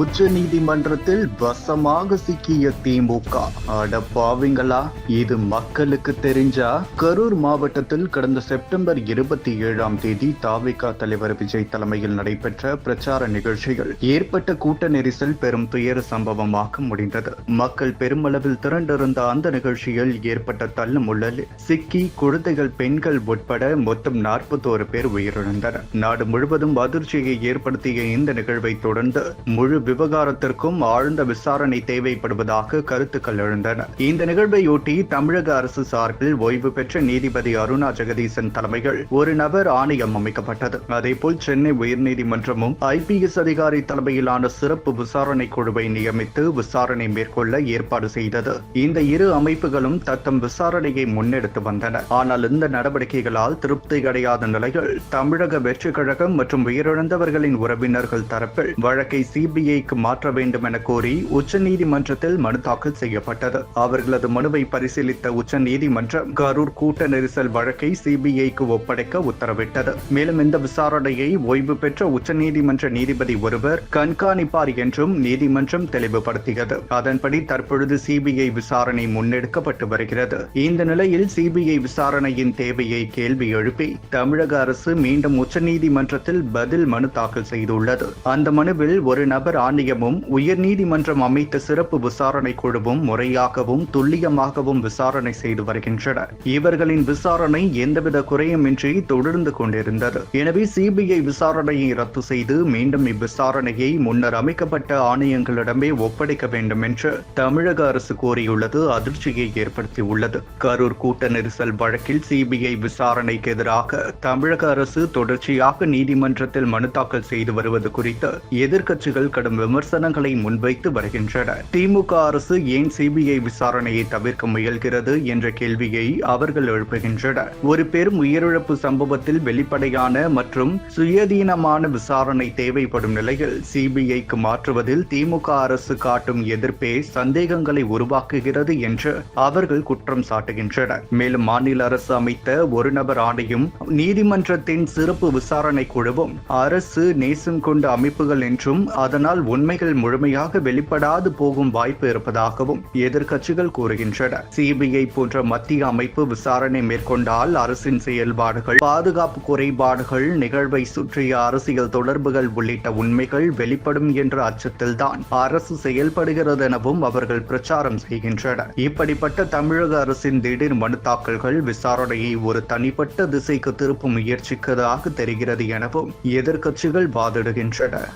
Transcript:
உச்ச நீதிமன்றத்தில் வசமாக சிக்கிய திமுக. அட பாவிங்களா இது மக்களுக்கு தெரிஞ்சா? கரூர் மாவட்டத்தில் கடந்த செப்டம்பர் இருபத்தி ஏழாம் தேதி தாவிகா தலைவர் விஜய் தலைமையில் நடைபெற்ற பிரச்சார நிகழ்ச்சிகள் ஏற்பட்ட கூட்ட நெரிசல் பெரும் துயர சம்பவமாக முடிந்தது. மக்கள் பெருமளவில் திரண்டிருந்த அந்த நிகழ்ச்சியில் ஏற்பட்ட தள்ளுமுள்ளல் சிக்கி குழந்தைகள் பெண்கள் உட்பட மொத்தம் நாற்பத்தோரு பேர் உயிரிழந்தனர். நாடு முழுவதும் அதிர்ச்சியை ஏற்படுத்திய இந்த நிகழ்வை தொடர்ந்து முழு விவகாரத்திற்கும் ஆழ்ந்த விசாரணை தேவைப்படுவதாக கருத்துக்கள் எழுந்தன. இந்த நிகழ்வையொட்டி தமிழக அரசு சார்பில் ஓய்வு பெற்ற நீதிபதி அருணா ஜெகதீசன் தலைமையில் ஒரு நபர் ஆணையம் அமைக்கப்பட்டது. அதேபோல் சென்னை உயர்நீதிமன்றமும் ஐபிஎஸ் அதிகாரி தலைமையிலான சிறப்பு விசாரணை குழுவை நியமித்து விசாரணை மேற்கொள்ள ஏற்பாடு செய்தது. இந்த இரு அமைப்புகளும் தத்தம் விசாரணையை முன்னெடுத்து வந்தன. ஆனால் இந்த நடவடிக்கைகளால் திருப்தி அடையாத நிலையில் தமிழக வெற்றி கழகம் மற்றும் உயிரிழந்தவர்களின் உறவினர்கள் தரப்பில் வழக்கை சிபிஐக்கு மாற்ற வேண்டும் என கோரி உச்சநீதிமன்றத்தில் மனு தாக்கல் செய்யப்பட்டது. அவர்களது மனுவை பரிசீலித்த உச்சநீதிமன்றம் கரூர் கூட்ட நெரிசல் வழக்கை சிபிஐக்கு ஒப்படைக்க உத்தரவிட்டது. மேலும் இந்த விசாரணையை ஓய்வு பெற்ற உச்சநீதிமன்ற நீதிபதி ஒருவர் கண்காணிப்பார் என்றும் நீதிமன்றம் தெளிவுபடுத்தியது. அதன்படி தற்பொழுது சிபிஐ விசாரணை முன்னெடுக்கப்பட்டு வருகிறது. இந்த நிலையில் சிபிஐ விசாரணையின் தேவையை கேள்வி எழுப்பி தமிழக அரசு மீண்டும் உச்சநீதிமன்றத்தில் பதில் மனு தாக்கல் செய்துள்ளது. அந்த மனுவில் ஒரு நபர் ஆணையமும் உயர்நீதிமன்றம் அமைத்த சிறப்பு விசாரணை குழுவும் முறையாகவும் துல்லியமாகவும் விசாரணை செய்து வருகின்றன. இவர்களின் விசாரணை எந்தவித குறையுமின்றி தொடர்ந்து கொண்டிருந்தது. எனவே சிபிஐ விசாரணையை ரத்து செய்து மீண்டும் இவ்விசாரணையை முன்னர் அமைக்கப்பட்ட ஆணையங்களிடமே ஒப்படைக்க வேண்டும் என்று தமிழக அரசு கோரியுள்ளது அதிர்ச்சியை ஏற்படுத்தியுள்ளது. கரூர் கூட்ட நெரிசல் வழக்கில் சிபிஐ விசாரணைக்கு எதிராக தமிழக அரசு தொடர்ச்சியாக நீதிமன்றத்தில் மனு தாக்கல் செய்து வருவது குறித்து எதிர்க்கட்சிகள் கடும் விமர்சனங்களை முன்வைத்து வருகின்றன திமுக அரசு ஏன் சிபிஐ விசாரணையை தவிர்க்க முயல்கிறது என்ற கேள்வியை அவர்கள் எழுப்புகின்றனர். ஒரு பெரும் உயிரிழப்பு சம்பவத்தில் வெளிப்படையான மற்றும் சுயாதீனமான விசாரணை தேவைப்படும் நிலையில் சிபிஐக்கு மாற்றுவதில் திமுக அரசு காட்டும் எதிர்ப்பே சந்தேகங்களை உருவாக்குகிறது என்று அவர்கள் குற்றம் சாட்டுகின்றனர். மேலும் மாநில அரசு அமைத்த ஒரு நபர் ஆணையும் நீதிமன்றத்தின் சிறப்பு விசாரணை குழுவும் அரசு நேசம் கொண்ட அமைப்புகள் என்றும் அதனால் உண்மைகள் முழுமையாக வெளிப்படாது போகும் வாய்ப்பு இருப்பதாகவும் எதிர்க்கட்சிகள் கூறுகின்றன. சிபிஐ போன்ற மத்திய அமைப்பு விசாரணை மேற்கொண்டால் அரசின் செயல்பாடுகள் பாதுகாப்பு குறைபாடுகள் நிகழ்வை சுற்றிய அரசியல் தொடர்புகள் உள்ளிட்ட உண்மைகள் வெளிப்படும் என்ற அச்சத்தில்தான் அரசு செயல்படுகிறது எனவும் அவர்கள் பிரச்சாரம் செய்கின்றனர். இப்படிப்பட்ட தமிழக அரசின் திடீர் மனு தாக்கல்கள் விசாரணையை ஒரு தனிப்பட்ட திசைக்கு திருப்பும் முயற்சிக்கதாக தெரிகிறது எனவும் எதிர்க்கட்சிகள் வாதிடுகின்றன.